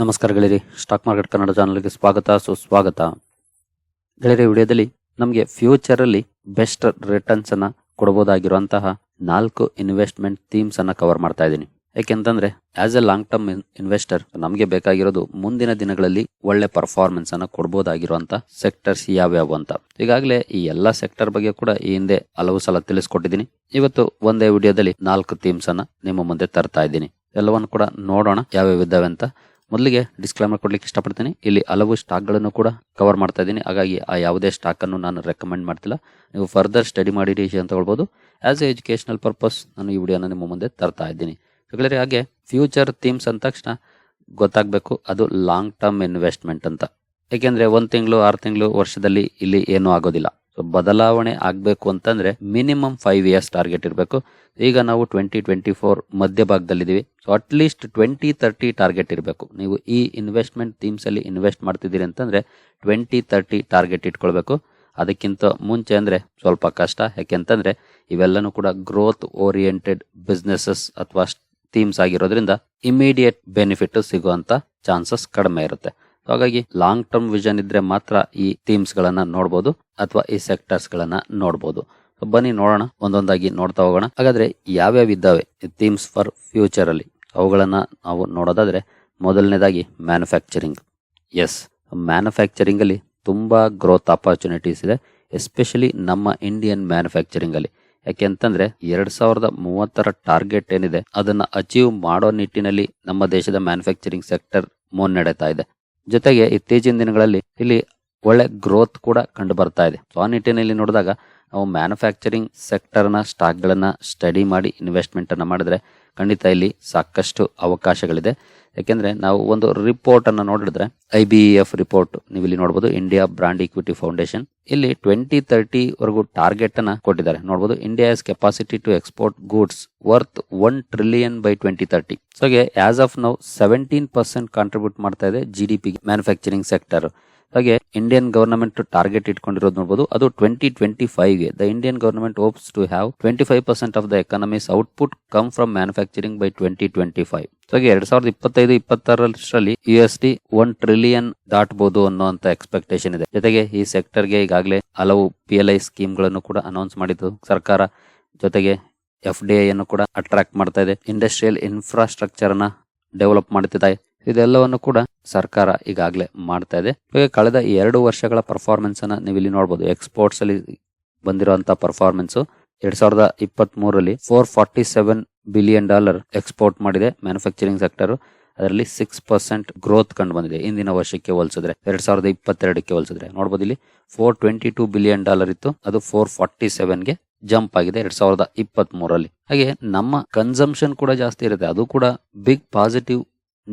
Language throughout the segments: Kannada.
ನಮಸ್ಕಾರ ಗೆಳೆಯರಿ, ಸ್ಟಾಕ್ ಮಾರ್ಕೆಟ್ ಕನ್ನಡ ಚಾನಲ್ಗೆ ಸ್ವಾಗತ, ಸುಸ್ವಾಗತ. ಗೆಳೆಯರಿ ವಿಡಿಯೋದಲ್ಲಿ ನಮಗೆ ಫ್ಯೂಚರ್ ಅಲ್ಲಿ ಬೆಸ್ಟ್ ರಿಟರ್ನ್ಸ್ ಅನ್ನ ಕೊಡಬಹುದಾಗಿರುವಂತಹ ನಾಲ್ಕು ಇನ್ವೆಸ್ಟ್ಮೆಂಟ್ ಥೀಮ್ಸ್ ಅನ್ನ ಕವರ್ ಮಾಡ್ತಾ ಇದ್ದೀನಿ. ಯಾಕೆಂತಂದ್ರೆ as a long term investor ನಮಗೆ ಬೇಕಾಗಿರೋದು ಮುಂದಿನ ದಿನಗಳಲ್ಲಿ ಒಳ್ಳೆ ಪರ್ಫಾರ್ಮೆನ್ಸ್ ಅನ್ನ ಕೊಡಬಹುದಾಗಿರುವಂತ ಸೆಕ್ಟರ್ಸ್ ಯಾವ್ಯಾವು ಅಂತ. ಈಗಾಗಲೇ ಈ ಎಲ್ಲಾ ಸೆಕ್ಟರ್ ಬಗ್ಗೆ ಕೂಡ ಈ ಹಿಂದೆ ಹಲವು ಸಲ ತಿಳಿಸ್ಕೊಟ್ಟಿದ್ದೀನಿ. ಇವತ್ತು ಒಂದೇ ವಿಡಿಯೋದಲ್ಲಿ ನಾಲ್ಕು ಥೀಮ್ಸ್ ಅನ್ನ ನಿಮ್ಮ ಮುಂದೆ ತರ್ತಾ ಇದ್ದೀನಿ. ಎಲ್ಲವನ್ನು ಕೂಡ ನೋಡೋಣ, ಯಾವ್ಯಾವ ಇದ್ದಾವೆ ಅಂತ. ಮೊದಲಿಗೆ ಡಿಸ್ಕ್ಲೈಮರ್ ಕೊಡ್ಲಿಕ್ಕೆ ಇಷ್ಟಪಡ್ತೀನಿ. ಇಲ್ಲಿ ಹಲವು ಸ್ಟಾಕ್ಗಳನ್ನು ಕೂಡ ಕವರ್ ಮಾಡ್ತಾ ಇದ್ದೀನಿ. ಹಾಗಾಗಿ ಆ ಯಾವುದೇ ಸ್ಟಾಕನ್ನು ನಾನು ರೆಕಮೆಂಡ್ ಮಾಡ್ತಿಲ್ಲ. ನೀವು ಫರ್ದರ್ ಸ್ಟಡಿ ಮಾಡಿ ಅಂತ ಹೇಳ್ಬೋದು ಆ್ಯಸ್ ಎ ಎಜುಕೇಶನಲ್ ಪರ್ಪಸ್ ನಾನು ಈ ವಿಡಿಯೋನ ನಿಮ್ಮ ಮುಂದೆ ತರ್ತಾ ಇದ್ದೀನಿ. ಹಾಗೆ ಫ್ಯೂಚರ್ ಥೀಮ್ಸ್ ಅಂದ ತಕ್ಷಣ ಗೊತ್ತಾಗಬೇಕು, ಅದು ಲಾಂಗ್ ಟರ್ಮ್ ಇನ್ವೆಸ್ಟ್ಮೆಂಟ್ ಅಂತ. ಏಕೆಂದರೆ ಒಂದು ತಿಂಗಳು, ಆರು ತಿಂಗಳು ವರ್ಷದಲ್ಲಿ ಇಲ್ಲಿ ಏನೂ ಆಗೋದಿಲ್ಲ. ಸೊ ಬದಲಾವಣೆ ಆಗಬೇಕು ಅಂತಂದ್ರೆ ಮಿನಿಮಮ್ ಫೈವ್ ಇಯರ್ಸ್ ಟಾರ್ಗೆಟ್ ಇರಬೇಕು. ಈಗ ನಾವು twenty twenty four ಮಧ್ಯಭಾಗದಲ್ಲಿದ್ದೀವಿ so at least twenty thirty target ಇರಬೇಕು. ನೀವು ಈ ಇನ್ವೆಸ್ಟ್ಮೆಂಟ್ ಥೀಮ್ಸಲ್ಲಿ ಇನ್ವೆಸ್ಟ್ ಮಾಡ್ತಿದ್ದೀರಿ ಅಂತಂದ್ರೆ ಟ್ವೆಂಟಿ ತರ್ಟಿ ಟಾರ್ಗೆಟ್ ಇಟ್ಕೊಳ್ಬೇಕು. ಅದಕ್ಕಿಂತ ಮುಂಚೆ ಅಂದ್ರೆ ಸ್ವಲ್ಪ ಕಷ್ಟ. ಯಾಕೆಂತಂದ್ರೆ ಇವೆಲ್ಲನೂ ಕೂಡ ಗ್ರೋತ್ ಓರಿಯೆಂಟೆಡ್ ಬಿಸ್ನೆಸಸ್ ಅಥವಾ ಥೀಮ್ಸ್ ಆಗಿರೋದ್ರಿಂದ ಇಮಿಡಿಯೇಟ್ ಬೆನಿಫಿಟ್ ಸಿಗುವಂಥ ಚಾನ್ಸಸ್ ಕಡಿಮೆ ಇರುತ್ತೆ. ಹಾಗಾಗಿ ಲಾಂಗ್ ಟರ್ಮ್ ವಿಷನ್ ಇದ್ರೆ ಮಾತ್ರ ಈ ಥೀಮ್ಸ್ ಗಳನ್ನ ನೋಡಬಹುದು ಅಥವಾ ಈ ಸೆಕ್ಟರ್ಸ್ ಗಳನ್ನ ನೋಡಬಹುದು ಬನ್ನಿ ನೋಡೋಣ, ಒಂದೊಂದಾಗಿ ನೋಡ್ತಾ ಹೋಗೋಣ. ಹಾಗಾದ್ರೆ ಯಾವ್ಯಾವ ಇದ್ದಾವೆ ಥೀಮ್ಸ್ ಫಾರ್ ಫ್ಯೂಚರ್ ಅಲ್ಲಿ? ಅವುಗಳನ್ನ ನಾವು ನೋಡೋದಾದ್ರೆ ಮೊದಲನೇದಾಗಿ ಮ್ಯಾನುಫ್ಯಾಕ್ಚರಿಂಗ್ ಎಸ್ ಮ್ಯಾನುಫ್ಯಾಕ್ಚರಿಂಗ್ ಅಲ್ಲಿ ತುಂಬಾ ಗ್ರೋತ್ ಅಪರ್ಚುನಿಟೀಸ್ ಇದೆ ಎಸ್ಪೆಷಲಿ ನಮ್ಮ ಇಂಡಿಯನ್ ಮ್ಯಾನುಫ್ಯಾಕ್ಚರಿಂಗ್ ಅಲ್ಲಿ. ಯಾಕೆಂತಂದ್ರೆ ಎರಡ್ ಸಾವಿರದ ಮೂವತ್ತರ ಟಾರ್ಗೆಟ್ ಏನಿದೆ, ಅದನ್ನ ಅಚೀವ್ ಮಾಡೋ ನಿಟ್ಟಿನಲ್ಲಿ ನಮ್ಮ ದೇಶದ ಮ್ಯಾನುಫ್ಯಾಕ್ಚರಿಂಗ್ ಸೆಕ್ಟರ್ ಮುನ್ನಡೆತಾ ಇದೆ. ಜೊತೆಗೆ ಇತ್ತೀಚಿನ ದಿನಗಳಲ್ಲಿ ಇಲ್ಲಿ ಒಳ್ಳೆ ಗ್ರೋತ್ ಕೂಡ ಕಂಡು ಬರ್ತಾ ಇದೆ. ಸೊ ಆ ನಿಟ್ಟಿನಲ್ಲಿ ನೋಡಿದಾಗ ನಾವು ಮ್ಯಾನುಫ್ಯಾಕ್ಚರಿಂಗ್ ಸೆಕ್ಟರ್ನ ಸ್ಟಾಕ್ಗಳನ್ನು ಸ್ಟಡಿ ಮಾಡಿ ಇನ್ವೆಸ್ಟ್ಮೆಂಟ್ ಅನ್ನ ಮಾಡಿದ್ರೆ ಖಂಡಿತ ಇಲ್ಲಿ ಸಾಕಷ್ಟು ಅವಕಾಶಗಳಿದೆ. ಯಾಕೆಂದರೆ ನಾವು ಒಂದು ರಿಪೋರ್ಟನ್ನು ನೋಡಿದ್ರೆ ಐ ಬಿ ಎಫ್ ರಿಪೋರ್ಟ್ ನೀವು ಇಲ್ಲಿ ನೋಡಬಹುದು ಇಂಡಿಯಾ ಬ್ರಾಂಡ್ ಇಕ್ವಿಟಿ ಫೌಂಡೇಶನ್ ಇಲ್ಲಿ ಟ್ವೆಂಟಿ ತರ್ಟಿ ವರೆಗೂ ಟಾರ್ಗೆಟ್ ಅನ್ನ ಕೊಟ್ಟಿದ್ದಾರೆ. ನೋಡಬಹುದು India is capacity to export goods worth one trillion by twenty thirty so as of now seventeen percent contribute ಮಾಡ್ತಾ ಇದೆ G D P manufacturing sector ಹಾಗೆ ಇಂಡಿಯನ್ ಗವರ್ನಮೆಂಟ್ ಟಾರ್ಗೆಟ್ ಇಟ್ಕೊಂಡಿರೋದು ನೋಡಬಹುದು ಅದು twenty twenty ಫೈವ್ಗೆ the Indian government hopes to have twenty five percent of the economy's output come from manufacturing by twenty twenty five so ಎರಡ್ ಸಾವಿರದ ಇಪ್ಪತ್ತೈದು ಇಪ್ಪತ್ತಾರರಲ್ಲಿ U S D one trillion ದಾಟಬಹುದು ಅನ್ನುವಂತ ಎಕ್ಸ್ಪೆಕ್ಟೇಷನ್ ಇದೆ. ಜೊತೆಗೆ ಈ ಸೆಕ್ಟರ್ಗೆ ಈಗಾಗಲೇ ಹಲವು ಪಿ ಎಲ್ ಐ ಸ್ಕೀಮ್ಗಳನ್ನು ಕೂಡ ಅನೌನ್ಸ್ ಮಾಡಿದ್ದು ಸರ್ಕಾರ. ಜೊತೆಗೆ ಎಫ್ ಡಿ ಐ ಅನ್ನು ಕೂಡ ಅಟ್ರಾಕ್ಟ್ ಮಾಡ್ತಾ ಇದೆ. ಇಂಡಸ್ಟ್ರಿಯಲ್ ಇನ್ಫ್ರಾಸ್ಟ್ರಕ್ಚರ್ನ ಡೆವಲಪ್ ಮಾಡುತ್ತಿದೆ ಇದೆಲ್ಲವನ್ನು ಕೂಡ ಸರ್ಕಾರ ಈಗಾಗಲೇ ಮಾಡ್ತಾ ಇದೆ. ಇವಾಗ ಕಳೆದ ಎರಡು ವರ್ಷಗಳ ಪರ್ಫಾರ್ಮೆನ್ಸ್ ಅನ್ನ ನೀವು ಇಲ್ಲಿ ನೋಡಬಹುದು ಎಕ್ಸ್ಪೋರ್ಟ್ಸ್ ಅಲ್ಲಿ ಬಂದಿರುವಂತಹ ಪರ್ಫಾರ್ಮೆನ್ಸ್ ಎರಡ್ ಸಾವಿರದ ಇಪ್ಪತ್ತ್ ಮೂರರಲ್ಲಿ four forty seven billion dollar export ಮಾಡಿದೆ ಮ್ಯಾನುಫ್ಯಾಕ್ಚರಿಂಗ್ ಸೆಕ್ಟರ್ ಅದರಲ್ಲಿ ಸಿಕ್ಸ್ ಪರ್ಸೆಂಟ್ ಗ್ರೋತ್ ಕಂಡು ಬಂದಿದೆ. ಇಂದಿನ ವರ್ಷಕ್ಕೆ ಹೋಲಿಸಿದ್ರೆ, ಎರಡ್ ಸಾವಿರದ ಇಪ್ಪತ್ತೆರಡಕ್ಕೆ ಹೋಲಿಸಿದ್ರೆ. ನೋಡಬಹುದು ಇಲ್ಲಿ four twenty two billion dollar ಇತ್ತು. ಅದು ಫೋರ್ ಫಾರ್ಟಿ ಸೆವೆನ್ಗೆ ಜಂಪ್ ಆಗಿದೆ ಎರಡ್ ಸಾವಿರದ ಇಪ್ಪತ್ತ್ ಮೂರಲ್ಲಿ ಹಾಗೆ ನಮ್ಮ ಕನ್ಸಂಪ್ಷನ್ ಕೂಡ ಜಾಸ್ತಿ ಇರುತ್ತೆ. ಅದು ಕೂಡ ಬಿಗ್ ಪಾಸಿಟಿವ್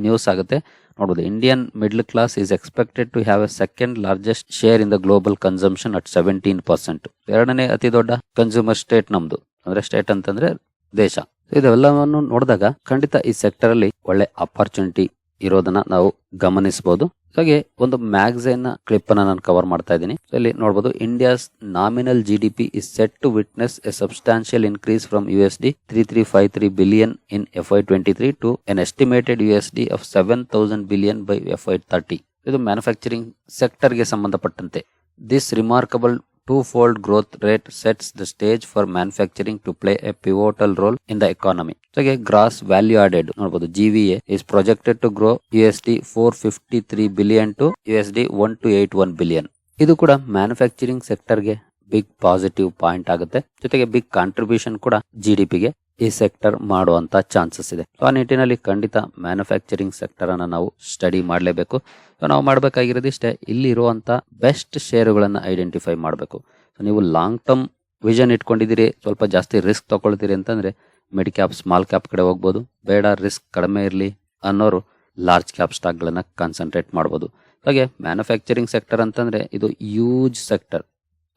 ನ್ಯೂಸ್ ಆಗುತ್ತೆ. ನೋಡಬಹುದು Indian middle class is expected to have a second largest share in the global consumption at seventeen percent ಎರಡನೇ ಅತಿ ದೊಡ್ಡ ಕನ್ಸ್ಯೂಮರ್ ಸ್ಟೇಟ್ ನಮ್ದು. ಅಂದ್ರೆ ಸ್ಟೇಟ್ ಅಂತಂದ್ರೆ ದೇಶ. ಇದೆಲ್ಲವನ್ನು ನೋಡಿದಾಗ ಖಂಡಿತ ಈ ಸೆಕ್ಟರ್ ಅಲ್ಲಿ ಒಳ್ಳೆ ಅಪಾರ್ಚುನಿಟಿ ಇರೋದನ್ನ ನಾವು ಗಮನಿಸಬಹುದು. ಹಾಗೆ ಒಂದು ಮ್ಯಾಗಝೈನ್ ಕ್ಲಿಪ್ ಅನ್ನ ನಾನು ಕವರ್ ಮಾಡ್ತಾ ಇದ್ದೀನಿ. ಇಲ್ಲಿ ನೋಡಬಹುದು India's nominal G D P is set to witness a substantial increase from U S D three three five three billion in F I twenty three to an estimated U S D of seven thousand billion by F I thirty ಇದು ಮ್ಯಾನುಫ್ಯಾಕ್ಚರಿಂಗ್ ಸೆಕ್ಟರ್ಗೆ ಸಂಬಂಧಪಟ್ಟಂತೆ. This remarkable two fold growth rate sets the stage for manufacturing to play a pivotal role in the economy ಜೊತೆಗೆ ಗ್ರಾಸ್ ವ್ಯಾಲ್ಯೂ ಆಡೆಡ್ ನೋಡಬಹುದು G GVA is projected to grow U S D four fifty three billion to U S D one two eight one billion ಇದು ಕೂಡ ಮ್ಯಾನುಫ್ಯಾಕ್ಚರಿಂಗ್ ಸೆಕ್ಟರ್ಗೆ ಬಿಗ್ ಪಾಸಿಟಿವ್ ಪಾಯಿಂಟ್ ಆಗುತ್ತೆ. ಜೊತೆಗೆ ಬಿಗ್ ಕಾಂಟ್ರಿಬ್ಯೂಷನ್ ಕೂಡ ಜಿ ಡಿ ಪಿಗೆ ಈ ಸೆಕ್ಟರ್ ಮಾಡುವಂತ ಚಾನ್ಸಸ್ ಇದೆ. ಆ ನಿಟ್ಟಿನಲ್ಲಿ ಖಂಡಿತ ಮ್ಯಾನುಫ್ಯಾಕ್ಚರಿಂಗ್ ಸೆಕ್ಟರ್ ಅನ್ನ ನಾವು ಸ್ಟಡಿ ಮಾಡಲೇಬೇಕು. ನಾವು ಮಾಡಬೇಕಾಗಿರೋದು ಇಷ್ಟೇ, ಇಲ್ಲಿ ಇರುವಂತ ಬೆಸ್ಟ್ ಶೇರುಗಳನ್ನ ಐಡೆಂಟಿಫೈ ಮಾಡಬೇಕು. ನೀವು ಲಾಂಗ್ ಟರ್ಮ್ ವಿಷನ್ ಇಟ್ಕೊಂಡಿದ್ದೀರಿ, ಸ್ವಲ್ಪ ಜಾಸ್ತಿ ರಿಸ್ಕ್ ತಗೊಳ್ತೀರಿ ಅಂತಂದ್ರೆ ಮಿಡ್ ಕ್ಯಾಪ್ ಸ್ಮಾಲ್ ಕ್ಯಾಪ್ ಕಡೆ ಹೋಗ್ಬೋದು. ಬೇಡ ರಿಸ್ಕ್ ಕಡಿಮೆ ಇರಲಿ ಅನ್ನೋರು ಲಾರ್ಜ್ ಕ್ಯಾಪ್ ಸ್ಟಾಕ್ ಗಳನ್ನ ಕಾನ್ಸಂಟ್ರೇಟ್ ಮಾಡ್ಬೋದು. ಹಾಗೆ ಮ್ಯಾನುಫ್ಯಾಕ್ಚರಿಂಗ್ ಸೆಕ್ಟರ್ ಅಂತಂದ್ರೆ, ಇದು ಯೂಜ್ ಸೆಕ್ಟರ್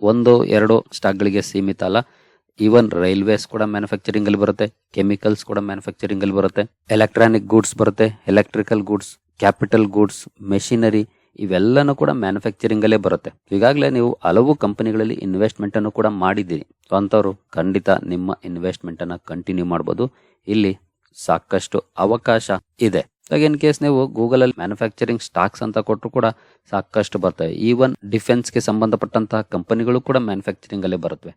ಒಂದು, ಎರಡು ಸ್ಟಾಕ್ ಗಳಿಗೆ ಸೀಮಿತ ಅಲ್ಲ. ಈವನ್ ರೈಲ್ವೇಸ್ ಕೂಡ ಮ್ಯಾನುಫ್ಯಾಕ್ಚರಿಂಗ್ ಅಲ್ಲಿ ಬರುತ್ತೆ ಕೆಮಿಕಲ್ಸ್ ಕೂಡ ಮ್ಯಾನುಫ್ಯಾಕ್ಚರಿಂಗ್ ಅಲ್ಲಿ ಬರುತ್ತೆ ಎಲೆಕ್ಟ್ರಾನಿಕ್ ಗೂಡ್ಸ್ ಬರುತ್ತೆ electrical goods capital goods machinery ಇವೆಲ್ಲನೂ ಕೂಡ ಮ್ಯಾನುಫ್ಯಾಕ್ಚರಿಂಗ್ ಅಲ್ಲೇ ಬರುತ್ತೆ. ಈಗಾಗಲೇ ನೀವು ಹಲವು ಕಂಪನಿಗಳಲ್ಲಿ ಇನ್ವೆಸ್ಟ್ಮೆಂಟ್ ಅನ್ನು ಕೂಡ ಮಾಡಿದ್ದೀರಿ. ಸೊ ಅಂಥವ್ರು ಖಂಡಿತ ನಿಮ್ಮ ಇನ್ವೆಸ್ಟ್ಮೆಂಟ್ ಅನ್ನ ಕಂಟಿನ್ಯೂ ಮಾಡಬಹುದು ಇಲ್ಲಿ ಸಾಕಷ್ಟು ಅವಕಾಶ ಇದೆ. ಇನ್ ಕೇಸ್ ನೀವು ಗೂಗಲ್ ಅಲ್ಲಿ ಮ್ಯಾನುಫ್ಯಾಕ್ಚರಿಂಗ್ ಸ್ಟಾಕ್ಸ್ ಅಂತ ಕೊಟ್ಟರು ಕೂಡ ಸಾಕಷ್ಟು ಬರ್ತವೆ ಈವನ್ ಡಿಫೆನ್ಸ್ಗೆ ಸಂಬಂಧಪಟ್ಟಂತಹ ಕಂಪನಿಗಳು ಕೂಡ ಮ್ಯಾನುಫ್ಯಾಕ್ಚರಿಂಗ್ ಅಲ್ಲೇ ಬರುತ್ತವೆ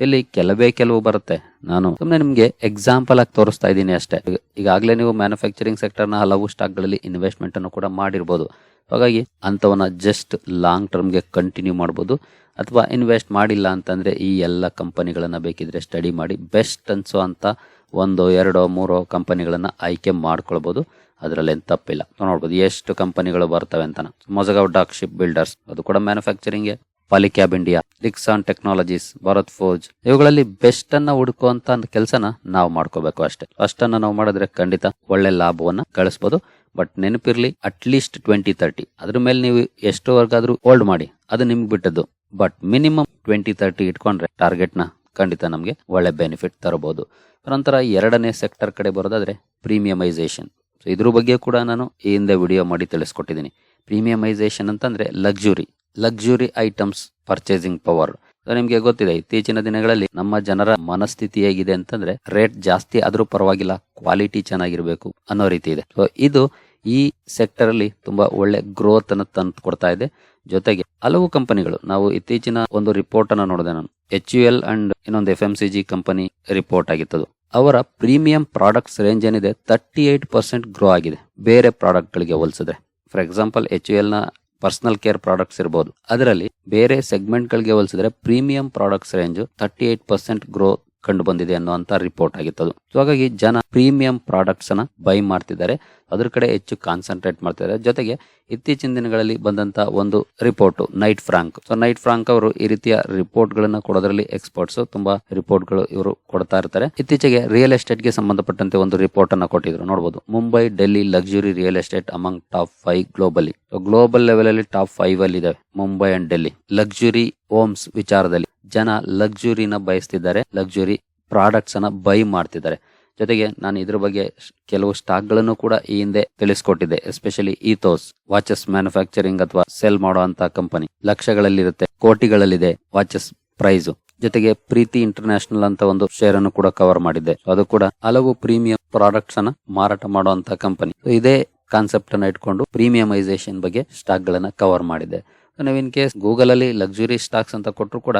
ಇಲ್ಲಿ ಕೆಲವೇ ಕೆಲವು ಬರುತ್ತೆ. ನಾನು ಸುಮ್ಮನೆ ನಿಮ್ಗೆ ಎಕ್ಸಾಂಪಲ್ ಆಗಿ ತೋರಿಸ್ತಾ ಇದ್ದೀನಿ ಅಷ್ಟೇ. ಈಗ- ಈಗಾಗಲೇ ನೀವು ಮ್ಯಾನುಫ್ಯಾಕ್ಚರಿಂಗ್ ಸೆಕ್ಟರ್ನ ಹಲವು ಸ್ಟಾಕ್ಗಳಲ್ಲಿ ಇನ್ವೆಸ್ಟ್ಮೆಂಟ್ ಅನ್ನು ಕೂಡ ಮಾಡಿರ್ಬೋದು. ಹಾಗಾಗಿ ಅಂಥವನ್ನ ಜಸ್ಟ್ ಲಾಂಗ್ ಟರ್ಮ್ಗೆ ಕಂಟಿನ್ಯೂ ಮಾಡ್ಬೋದು. ಅಥವಾ ಇನ್ವೆಸ್ಟ್ ಮಾಡಿಲ್ಲ ಅಂತಂದ್ರೆ ಈ ಎಲ್ಲ ಕಂಪನಿಗಳನ್ನ ಬೇಕಿದ್ರೆ ಸ್ಟಡಿ ಮಾಡಿ ಬೆಸ್ಟ್ ಅನ್ಸೋ ಅಂತ ಒಂದು ಎರಡೋ ಮೂರೋ ಕಂಪನಿಗಳನ್ನ ಆಯ್ಕೆ ಮಾಡ್ಕೊಳ್ಬಹುದು ಅದರಲ್ಲಿ ಏನು ತಪ್ಪಿಲ್ಲ. ನೋಡ್ಬೋದು, ಎಷ್ಟು ಕಂಪನಿಗಳು ಬರ್ತವೆ ಅಂತ. ಮೊಜಗಾವ್ ಡಾಕ್ ಶಿಪ್ ಬಿಲ್ಡರ್ಸ್ ಅದು ಕೂಡ manufacturing Polycab India Dixon technologies Bharat forge ಇವುಗಳಲ್ಲಿ ಬೆಸ್ಟ್ ಅನ್ನ ಹುಡುಕುವಂತ ಕೆಲಸನ ನಾವು ಮಾಡ್ಕೋಬೇಕು ಅಷ್ಟೇ. ಅಷ್ಟನ್ನ ನಾವು ಮಾಡಿದ್ರೆ ಖಂಡಿತ ಒಳ್ಳೆ ಲಾಭವನ್ನ ಗಳಿಸಬಹುದು ಬಟ್ ನೆನಪಿರ್ಲಿ ಅಟ್ಲೀಸ್ಟ್ ಟ್ವೆಂಟಿ ತರ್ಟಿ ಅದ್ರ ಮೇಲೆ ನೀವು ಎಷ್ಟೋವರೆಗಾದ್ರೂ ಹೋಲ್ಡ್ ಮಾಡಿ, ಅದು ನಿಮ್ಗೆ ಬಿಟ್ಟದ್ದು. ಬಟ್ ಮಿನಿಮಮ್ ಟ್ವೆಂಟಿ ತರ್ಟಿ ಇಟ್ಕೊಂಡ್ರೆ ಟಾರ್ಗೆಟ್ ಖಂಡಿತ ನಮಗೆ ಒಳ್ಳೆ ಬೆನಿಫಿಟ್ ತರಬಹುದು ನಂತರ ಎರಡನೇ ಸೆಕ್ಟರ್ ಕಡೆ ಬರೋದಾದ್ರೆ ಪ್ರೀಮಿಯಮೈಸೇಷನ್ ಸೊ ಇದ್ರ ಬಗ್ಗೆ ಕೂಡ ನಾನು ಈ ಹಿಂದೆ ವಿಡಿಯೋ ಮಾಡಿ ತಿಳಿಸ್ಕೊಟ್ಟಿದ್ದೀನಿ ಪ್ರೀಮಿಯಮೈಸೇಷನ್ ಅಂತಂದ್ರೆ luxury luxury items purchasing power. ನಿಮಗೆ ಗೊತ್ತಿದೆ, ಇತ್ತೀಚಿನ ದಿನಗಳಲ್ಲಿ ನಮ್ಮ ಜನರ ಮನಸ್ಥಿತಿ ಹೇಗಿದೆ ಅಂತಂದ್ರೆ ರೇಟ್ ಜಾಸ್ತಿ ಆದ್ರೂ ಪರವಾಗಿಲ್ಲ, ಕ್ವಾಲಿಟಿ ಚೆನ್ನಾಗಿರ್ಬೇಕು ಅನ್ನೋ ರೀತಿ ಇದೆ. ಸೊ, ಇದು ಈ ಸೆಕ್ಟರ್ ಅಲ್ಲಿ ತುಂಬಾ ಒಳ್ಳೆ ಗ್ರೋತ್ ಅನ್ನು ತಂದು ಕೊಡ್ತಾ ಇದೆ. ಜೊತೆಗೆ ಹಲವು ಕಂಪನಿಗಳು, ನಾವು ಇತ್ತೀಚಿನ ಒಂದು ರಿಪೋರ್ಟ್ ಅನ್ನ ನೋಡಿದೆ ನಾನು. ಎಚ್ ಯು ಎಲ್ ಅಂಡ್ ಇನ್ನೊಂದು F M C G company report ಆಗಿತ್ತು ಅವರ ಪ್ರೀಮಿಯಂ ಪ್ರಾಡಕ್ಟ್ಸ್ ರೇಂಜ್ ಏನಿದೆ ತರ್ಟಿ ಏಟ್ ಪರ್ಸೆಂಟ್ ಗ್ರೋ ಆಗಿದೆ, ಬೇರೆ ಪ್ರಾಡಕ್ಟ್ ಗಳಿಗೆ ಹೋಲಿಸಿದ್ರೆ. ಫಾರ್ ಎಕ್ಸಾಂಪಲ್ ಎಚ್ ಯು ಎಲ್ನ ಪರ್ಸನಲ್ ಕೇರ್ ಪ್ರಾಡಕ್ಟ್ಸ್ ಇರಬಹುದು ಅದರಲ್ಲಿ ಬೇರೆ ಸೆಗ್ಮೆಂಟ್ ಗಳಿಗೆ ಹೋಲಿಸಿದ್ರೆ premium products range thirty eight percent grow ಕಂಡು ಬಂದಿದೆ ಅನ್ನುವಂತ ರಿಪೋರ್ಟ್ ಆಗಿತ್ತು ಸೊ ಹಾಗಾಗಿ ಜನ ಪ್ರೀಮಿಯಂ ಪ್ರಾಡಕ್ಟ್ಸ್ ಅನ್ನ ಬೈ ಮಾಡ್ತಿದ್ದಾರೆ. ಅದ್ರ ಕಡೆ ಹೆಚ್ಚು ಕಾನ್ಸಂಟ್ರೇಟ್ ಮಾಡ್ತಿದ್ದಾರೆ. ಜೊತೆಗೆ ಇತ್ತೀಚಿನ ದಿನಗಳಲ್ಲಿ ಬಂದಂತ ಒಂದು report Knight Frank so Knight Frank ಅವರು ಈ ರೀತಿಯ ರಿಪೋರ್ಟ್ ಗಳನ್ನ ಕೊಡೋದ್ರಲ್ಲಿ ಎಕ್ಸ್ಪರ್ಟ್ಸ್ ತುಂಬಾ ರಿಪೋರ್ಟ್ಗಳು ಇವರು ಕೊಡ್ತಾ ಇರ್ತಾರೆ. ಇತ್ತೀಚೆಗೆ ರಿಯಲ್ ಎಸ್ಟೇಟ್ಗೆ ಸಂಬಂಧಪಟ್ಟಂತೆ ಒಂದು ರಿಪೋರ್ಟ್ ಅನ್ನ ಕೊಟ್ಟಿದ್ರು. ನೋಡಬಹುದು Mumbai Delhi luxury real estate among top five globally global level ಅಲ್ಲಿ ಟಾಪ್ ಫೈವ್ ಅಲ್ಲಿ ಇದಾವೆ. Mumbai and Delhi luxury homes ವಿಚಾರದಲ್ಲಿ. ಜನ ಲಕ್ಸುರಿನ ಬಯಸ್ತಿದ್ದಾರೆ ಲಕ್ಸುರಿ ಪ್ರಾಡಕ್ಟ್ಸ್ ಅನ್ನ ಬೈ ಮಾಡ್ತಿದ್ದಾರೆ. ಜೊತೆಗೆ ನಾನು ಇದ್ರ ಬಗ್ಗೆ ಕೆಲವು ಸ್ಟಾಕ್ಗಳನ್ನು ಕೂಡ ಈ ಹಿಂದೆ ತಿಳಿಸ್ಕೊಟ್ಟಿದ್ದೆ ಎಸ್ಪೆಷಲಿ ಈಥೋಸ್ ವಾಚಸ್ ಮ್ಯಾನುಫ್ಯಾಕ್ಚರಿಂಗ್ ಅಥವಾ ಸೆಲ್ ಮಾಡುವಂತ ಕಂಪನಿ ಲಕ್ಷಗಳಲ್ಲಿರುತ್ತೆ, ಕೋಟಿಗಳಲ್ಲಿದೆ ವಾಚಸ್ ಪ್ರೈಸ್ ಜೊತೆಗೆ ಪ್ರೀತಿ ಇಂಟರ್ನ್ಯಾಷನಲ್ ಅಂತ ಒಂದು ಶೇರ್ ಅನ್ನು ಕೂಡ ಕವರ್ ಮಾಡಿದ್ದೆ. ಅದು ಕೂಡ ಹಲವು ಪ್ರೀಮಿಯಂ ಪ್ರಾಡಕ್ಟ್ಸ್ ಅನ್ನ ಮಾರಾಟ ಮಾಡುವಂತ ಕಂಪನಿ ಇದೇ ಕಾನ್ಸೆಪ್ಟ್ ಅನ್ನ ಇಟ್ಕೊಂಡು ಪ್ರೀಮಿಯಮೈಸೇಷನ್ ಬಗ್ಗೆ ಸ್ಟಾಕ್ ಗಳನ್ನ ಕವರ್ ಮಾಡಿದೆ ನೀವು ಇನ್ ಕೇಸ್ ಗೂಗಲ್ ಅಲ್ಲಿ ಲಕ್ಸುರಿ ಸ್ಟಾಕ್ಸ್ ಅಂತ ಕೊಟ್ಟರು ಕೂಡ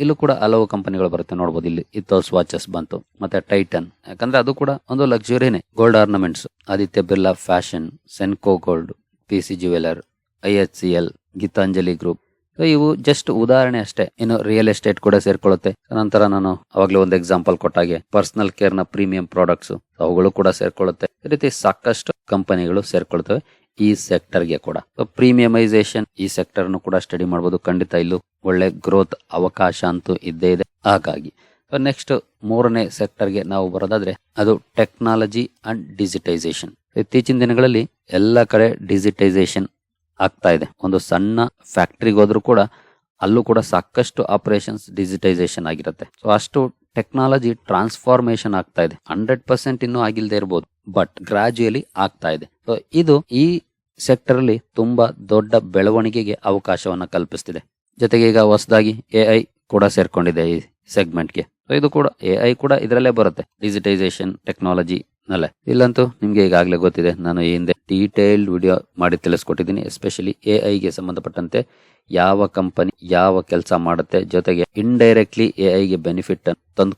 ಇಲ್ಲೂ ಕೂಡ ಹಲವು ಕಂಪನಿಗಳು ಬರುತ್ತೆ ನೋಡಬಹುದು ಇಲ್ಲಿ. ಇಥೋಸ್ ವಾಚಸ್ ಬಂತು. ಮತ್ತೆ ಟೈಟನ್ ಯಾಕಂದ್ರೆ ಅದು ಕೂಡ ಒಂದು ಲಕ್ಸುರಿನೇ. Gold ornaments Aditya Birla fashion Senco gold P C jeweller I H C L Gitanjali group so ಇವು ಜಸ್ಟ್ ಉದಾಹರಣೆ ಅಷ್ಟೇ. ಇನ್ನು ರಿಯಲ್ ಎಸ್ಟೇಟ್ ಕೂಡ ಸೇರ್ಕೊಳ್ಳುತ್ತೆ. ನಂತರ ನಾನು ಅವಾಗಲೇ ಒಂದು ಎಕ್ಸಾಂಪಲ್ ಕೊಟ್ಟಾಗೆ ಪರ್ಸನಲ್ ಕೇರ್ನ ಪ್ರೀಮಿಯಂ ಪ್ರಾಡಕ್ಟ್ಸ್ ಅವುಗಳು ಕೂಡ ಸೇರ್ಕೊಳ್ಳುತ್ತೆ. ಈ ರೀತಿ ಸಾಕಷ್ಟು ಕಂಪನಿಗಳು ಸೇರ್ಕೊಳ್ತವೆ. ಈ ಸೆಕ್ಟರ್ಗೆ ಕೂಡ. ಪ್ರೀಮಿಯಮೈಸೇಷನ್ ಈ ಸೆಕ್ಟರ್ ಕೂಡ ಸ್ಟಡಿ ಮಾಡಬಹುದು ಖಂಡಿತ ಇಲ್ಲೂ ಒಳ್ಳೆ ಗ್ರೋತ್ ಅವಕಾಶ ಅಂತೂ ಇದ್ದೇ ಇದೆ. ಹಾಗಾಗಿ ನೆಕ್ಸ್ಟ್ ಮೂರನೇ ಸೆಕ್ಟರ್ಗೆ ನಾವು ಬರೋದಾದ್ರೆ ಅದು ಟೆಕ್ನಾಲಜಿ ಅಂಡ್ ಡಿಜಿಟೈಸೇಷನ್ ಇತ್ತೀಚಿನ ದಿನಗಳಲ್ಲಿ ಎಲ್ಲ ಕಡೆ ಡಿಜಿಟೈಸೇಷನ್ ಆಗ್ತಾ ಇದೆ. ಒಂದು ಸಣ್ಣ ಫ್ಯಾಕ್ಟ್ರಿಗೆ ಹೋದ್ರೂ ಕೂಡ ಅಲ್ಲೂ ಕೂಡ ಸಾಕಷ್ಟು ಆಪರೇಷನ್ಸ್ ಡಿಜಿಟೈಸೇಷನ್ ಆಗಿರುತ್ತೆ. ಸೊ ಅಷ್ಟು ಟೆಕ್ನಾಲಜಿ ಟ್ರಾನ್ಸ್ಫಾರ್ಮೇಶನ್ ಆಗ್ತಾ ಇದೆ. ಹಂಡ್ರೆಡ್ ಪರ್ಸೆಂಟ್ ಇನ್ನೂ ಆಗಿಲ್ಲದೆ ಇರಬಹುದು ಬಟ್ ಗ್ರಾಜುಯಲಿ ಆಗ್ತಾ ಇದೆ. ಸೊ ಇದು ಈ ಸೆಕ್ಟರ್ ಅಲ್ಲಿ ತುಂಬಾ ದೊಡ್ಡ ಬೆಳವಣಿಗೆಗೆ ಅವಕಾಶವನ್ನ ಕಲ್ಪಿಸ್ತಿದೆ. ಜೊತೆಗೆ ಈಗ ಹೊಸದಾಗಿ ಎ ಕೂಡ ಸೇರ್ಕೊಂಡಿದೆ ಈ ಸೆಗ್ಮೆಂಟ್ಗೆ. ಇದು ಕೂಡ ಎ ಕೂಡ ಇದರಲ್ಲೇ ಬರುತ್ತೆ. ಡಿಜಿಟೈಸೇಷನ್ ಟೆಕ್ನಾಲಜಿ ನಲ್ಲೇ. ಇಲ್ಲಂತೂ ನಿಮ್ಗೆ ಈಗಾಗಲೇ ಗೊತ್ತಿದೆ, ನಾನು ಈ ಹಿಂದೆ ಡೀಟೇಲ್ಡ್ ವಿಡಿಯೋ ಮಾಡಿ ತಿಳಿಸ್ಕೊಟ್ಟಿದ್ದೀನಿ, ಎಸ್ಪೆಷಲಿ ಎ ಐಗೆ ಸಂಬಂಧಪಟ್ಟಂತೆ ಯಾವ ಕಂಪನಿ ಯಾವ ಕೆಲಸ ಮಾಡುತ್ತೆ, ಜೊತೆಗೆ ಇಂಡೈರೆಕ್ಟ್ಲಿ ಎ ಐಗೆ ಬೆನಿಫಿಟ್ ತಂದು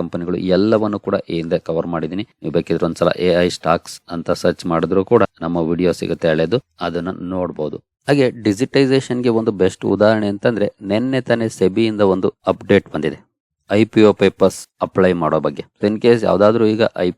ಕಂಪನಿಗಳು ಎಲ್ಲವನ್ನು ಕೂಡ ಈ ಹಿಂದೆ ಕವರ್ ಮಾಡಿದ್ದೀನಿ. ನೀವು ಬೇಕಿದ್ರೆ ಒಂದ್ಸಲ ಎ ಐ ಸ್ಟಾಕ್ಸ್ ಅಂತ ಸರ್ಚ್ ಮಾಡಿದ್ರು ಕೂಡ ನಮ್ಮ ವಿಡಿಯೋ ಸಿಗುತ್ತೆ ಹಳೆಯದು ಅದನ್ನ ನೋಡಬಹುದು ಹಾಗೆ ಡಿಜಿಟೈಸೇಷನ್ಗೆ ಒಂದು ಬೆಸ್ಟ್ ಉದಾಹರಣೆ ಅಂತಂದ್ರೆ ನಿನ್ನೆ ತಾನೇ ಸೆಬಿಯಿಂದ ಒಂದು ಅಪ್ಡೇಟ್ ಬಂದಿದೆ. ಐ ಪಿ ಪೇಪರ್ಸ್ ಅಪ್ಲೈ ಮಾಡೋ ಬಗ್ಗೆ. ಇನ್ ಕೇಸ್ ಯಾವ್ದಾದ್ರು ಈಗ ಐ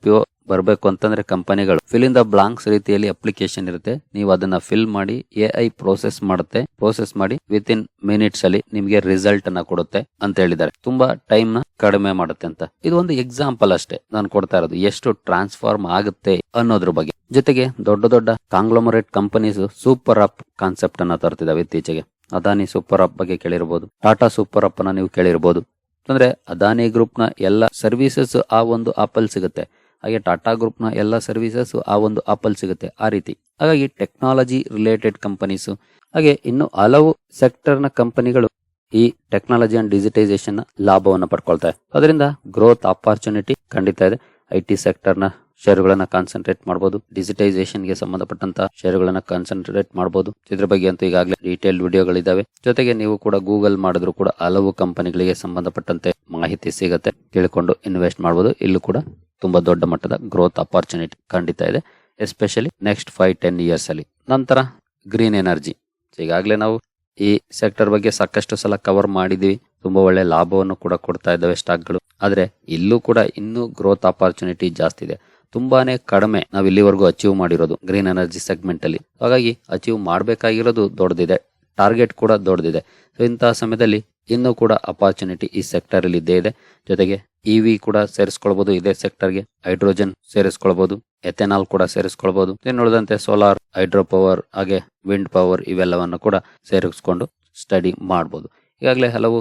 ಬರಬೇಕು ಅಂತಂದ್ರೆ ಕಂಪನಿಗಳು. ಫಿಲ್ ಇನ್ ದ ಬ್ಲಾಂಕ್ಸ್ ರೀತಿಯಲ್ಲಿ ಅಪ್ಲಿಕೇಶನ್ ಇರುತ್ತೆ. ನೀವು ಅದನ್ನ ಫಿಲ್ ಮಾಡಿ ಎ ಐ ಪ್ರೋಸೆಸ್ ಮಾಡುತ್ತೆ. ಪ್ರೋಸೆಸ್ ಮಾಡಿ ವಿತ್ ಇನ್ ಮಿನಿಟ್ಸ್ ಅಲ್ಲಿ ನಿಮಗೆ ರಿಸಲ್ಟ್ ಅನ್ನ ಕೊಡುತ್ತೆ ಅಂತ ಹೇಳಿದ್ದಾರೆ. ತುಂಬಾ ಟೈಮ್ನ ಕಡಿಮೆ ಮಾಡುತ್ತೆ ಅಂತ. ಇದು ಒಂದು ಎಕ್ಸಾಂಪಲ್ ಅಷ್ಟೇ. ನಾನು ಕೊಡ್ತಾ ಇರೋದು. ಎಷ್ಟು ಟ್ರಾನ್ಸ್ಫಾರ್ಮ್ ಆಗುತ್ತೆ ಅನ್ನೋದ್ರ ಬಗ್ಗೆ. ಜೊತೆಗೆ ದೊಡ್ಡ ದೊಡ್ಡ conglomerate companies super app concept ಅನ್ನ ತರ್ತಿದಾವೆ ಇತ್ತೀಚೆಗೆ. ಅದಾನಿ ಸೂಪರ್ ಅಪ್ ಬಗ್ಗೆ ಕೇಳಿರ್ಬೋದು. ಟಾಟಾ ಸೂಪರ್ ಅಪ್ ಅನ್ನ ನೀವು ಕೇಳಿರ್ಬೋದು. ಅಂದ್ರೆ ಅದಾನಿ ಗ್ರೂಪ್ನ ಎಲ್ಲ ಸರ್ವಿಸಸ್ ಆ ಒಂದು ಆಪಲ್ ಸಿಗುತ್ತೆ. ಹಾಗೆ ಟಾಟಾ ಗ್ರೂಪ್ನ ಎಲ್ಲ ಸರ್ವಿಸಸ್ ಆ ಒಂದು ಆಪಲ್ ಸಿಗುತ್ತೆ ಆ ರೀತಿ. ಹಾಗಾಗಿ ಟೆಕ್ನಾಲಜಿ ರಿಲೇಟೆಡ್ ಕಂಪನೀಸ್ ಹಾಗೆ ಇನ್ನು ಹಲವು ಸೆಕ್ಟರ್ನ ಕಂಪನಿಗಳು ಈ ಟೆಕ್ನಾಲಜಿ ಅಂಡ್ ಡಿಜಿಟೈಸೇಷನ್ ಲಾಭವನ್ನು ಪಡ್ಕೊಳ್ತಾರೆ ಅದರಿಂದ ಗ್ರೋತ್ ಆಪರ್ಚುನಿಟಿ ಖಂಡಿತ ಇದೆ. ಐ ಟಿ ಸೆಕ್ಟರ್ನ ಷೇರುಗಳನ್ನ ಕಾನ್ಸಂಟ್ರೇಟ್ ಮಾಡಬಹುದು ಡಿಜಿಟೈಸೇಷನ್ಗೆ ಸಂಬಂಧಪಟ್ಟಂತ ಷೇರುಗಳನ್ನ ಕಾನ್ಸಂಟ್ರೇಟ್ ಮಾಡಬಹುದು ಇದ್ರ ಬಗ್ಗೆ ಅಂತೂ ಈಗಾಗಲೇ ಡೀಟೇಲ್ ವಿಡಿಯೋಗಳಿದಾವೆ. ಜೊತೆಗೆ ನೀವು ಕೂಡ ಗೂಗಲ್ ಮಾಡಿದ್ರು ಕೂಡ ಹಲವು ಕಂಪನಿಗಳಿಗೆ ಸಂಬಂಧಪಟ್ಟಂತೆ ಮಾಹಿತಿ ಸಿಗುತ್ತೆ. ತಿಳ್ಕೊಂಡು ಇನ್ವೆಸ್ಟ್ ಮಾಡಬಹುದು ಇಲ್ಲೂ ಕೂಡ ತುಂಬಾ ದೊಡ್ಡ ಮಟ್ಟದ ಗ್ರೋತ್ ಅಪಾರ್ಚುನಿಟಿ ಖಂಡಿತ ಇದೆ. Especially next five ten years ಅಲ್ಲಿ. ನಂತರ ಗ್ರೀನ್ ಎನರ್ಜಿ ಈಗಾಗಲೇ ನಾವು ಈ ಸೆಕ್ಟರ್ ಬಗ್ಗೆ ಸಾಕಷ್ಟು ಸಲ ಕವರ್ ಮಾಡಿದೀವಿ. ತುಂಬಾ ಒಳ್ಳೆ ಲಾಭವನ್ನು ಕೂಡ ಕೊಡ್ತಾ ಇದ್ದಾವೆ ಸ್ಟಾಕ್ಗಳು ಆದ್ರೆ ಇಲ್ಲೂ ಕೂಡ ಇನ್ನೂ ಗ್ರೋತ್ ಅಪಾರ್ಚುನಿಟಿ ಜಾಸ್ತಿ ಇದೆ. ತುಂಬಾನೇ ಕಡಿಮೆ ನಾವು ಇಲ್ಲಿವರೆಗೂ ಅಚೀವ್ ಮಾಡಿರೋದು ಗ್ರೀನ್ ಎನರ್ಜಿ ಸೆಗ್ಮೆಂಟ್ ಅಲ್ಲಿ. ಹಾಗಾಗಿ ಅಚೀವ್ ಮಾಡಬೇಕಾಗಿರೋದು ದೊಡ್ಡದಿದೆ. ಟಾರ್ಗೆಟ್ ಕೂಡ ದೊಡ್ಡದಿದೆ. ಸೊ ಇಂತಹ ಸಮಯದಲ್ಲಿ ಇನ್ನೂ ಕೂಡ ಅಪಾರ್ಚುನಿಟಿ ಈ ಸೆಕ್ಟರ್ ಅಲ್ಲಿ ಇದ್ದೇ ಇದೆ. ಜೊತೆಗೆ ಇವಿ ಕೂಡ ಸೇರಿಸ್ಕೊಳ್ಬಹುದು ಇದೇ ಸೆಕ್ಟರ್ಗೆ ಹೈಡ್ರೋಜನ್ ಸೇರಿಸ್ಕೊಳ್ಬಹುದು ಎಥೆನಾಲ್ ಕೂಡ ಸೇರಿಸ್ಕೊಳ್ಬಹುದು ಉಳಿದಂತೆ ಸೋಲಾರ್ ಹೈಡ್ರೋ ಪವರ್ ಹಾಗೆ ವಿಂಡ್ ಪವರ್ ಇವೆಲ್ಲವನ್ನು ಕೂಡ ಸೇರಿಸ್ಕೊಂಡು ಸ್ಟಡಿ ಮಾಡಬಹುದು ಈಗಾಗಲೇ ಹಲವು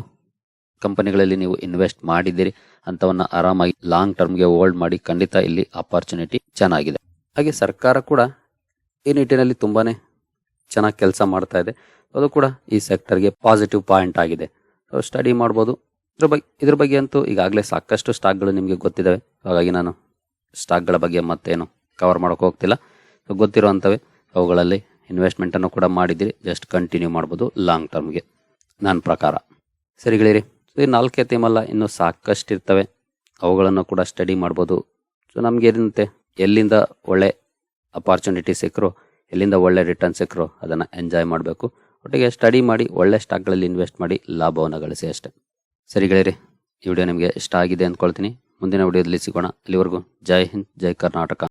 ಕಂಪನಿಗಳಲ್ಲಿ ನೀವು ಇನ್ವೆಸ್ಟ್ ಮಾಡಿದ್ದೀರಿ ಅಂತವನ್ನ ಆರಾಮಾಗಿ ಲಾಂಗ್ ಟರ್ಮ್ಗೆ ಹೋಲ್ಡ್ ಮಾಡಿ ಖಂಡಿತ ಇಲ್ಲಿ ಅಪರ್ಚುನಿಟಿ ಚೆನ್ನಾಗಿದೆ. ಹಾಗೆ ಸರ್ಕಾರ ಕೂಡ ಈ ನಿಟ್ಟಿನಲ್ಲಿ ತುಂಬಾನೇ ಚೆನ್ನಾಗಿ ಕೆಲಸ ಮಾಡ್ತಾ ಇದೆ. ಅದು ಕೂಡ ಈ ಸೆಕ್ಟರ್ಗೆ ಪಾಸಿಟಿವ್ ಪಾಯಿಂಟ್ ಆಗಿದೆ. ಸ್ಟಡಿ ಮಾಡ್ಬೋದು. ಇದ್ರ ಬಗ್ಗೆ ಇದ್ರ ಬಗ್ಗೆ ಅಂತೂ ಈಗಾಗಲೇ ಸಾಕಷ್ಟು ಸ್ಟಾಕ್ಗಳು ನಿಮಗೆ ಗೊತ್ತಿದ್ದಾವೆ ಹಾಗಾಗಿ ನಾನು ಸ್ಟಾಕ್ಗಳ ಬಗ್ಗೆ ಮತ್ತೇನು ಕವರ್ ಮಾಡೋಕೆ ಹೋಗ್ತಿಲ್ಲ. ಸೊ ಅವುಗಳಲ್ಲಿ ಇನ್ವೆಸ್ಟ್ಮೆಂಟನ್ನು ಕೂಡ ಮಾಡಿದ್ದೀರಿ. ಜಸ್ಟ್ ಕಂಟಿನ್ಯೂ ಮಾಡ್ಬೋದು ಲಾಂಗ್ ಟರ್ಮ್ಗೆ. ನನ್ನ ಪ್ರಕಾರ. ಸರಿಗಳಿರಿ. ಈ ನಾಲ್ಕೇ ಥೀಮಲ್ಲ ಇನ್ನೂ ಸಾಕಷ್ಟು ಇರ್ತವೆ ಅವುಗಳನ್ನು ಕೂಡ ಸ್ಟಡಿ ಮಾಡ್ಬೋದು. ಸೊ ನಮಗೆ ಏನಂತೆ ಎಲ್ಲಿಂದ ಒಳ್ಳೆ ಅಪಾರ್ಚುನಿಟಿ ಸಿಕ್ಕರು, ಎಲ್ಲಿಂದ ಒಳ್ಳೆ ರಿಟರ್ನ್ ಸಿಕ್ಕರು, ಅದನ್ನು ಎಂಜಾಯ್ ಮಾಡಬೇಕು. ಒಟ್ಟಿಗೆ ಸ್ಟಡಿ ಮಾಡಿ, ಒಳ್ಳೆ ಸ್ಟಾಕ್ಗಳಲ್ಲಿ ಇನ್ವೆಸ್ಟ್ ಮಾಡಿ, ಲಾಭವನ್ನು ಗಳಿಸಿ ಅಷ್ಟೆ. ಸರಿ ಗೆಳೆಯರಿ, ಈ ವಿಡಿಯೋ ನಿಮಗೆ ಇಷ್ಟ ಆಗಿದೆ ಅಂದ್ಕೊಳ್ತೀನಿ. ಮುಂದಿನ ವಿಡಿಯೋದಲ್ಲಿ ಸಿಗೋಣ. ಅಲ್ಲಿವರೆಗೂ ಜೈ ಹಿಂದ್, ಜೈ ಕರ್ನಾಟಕ.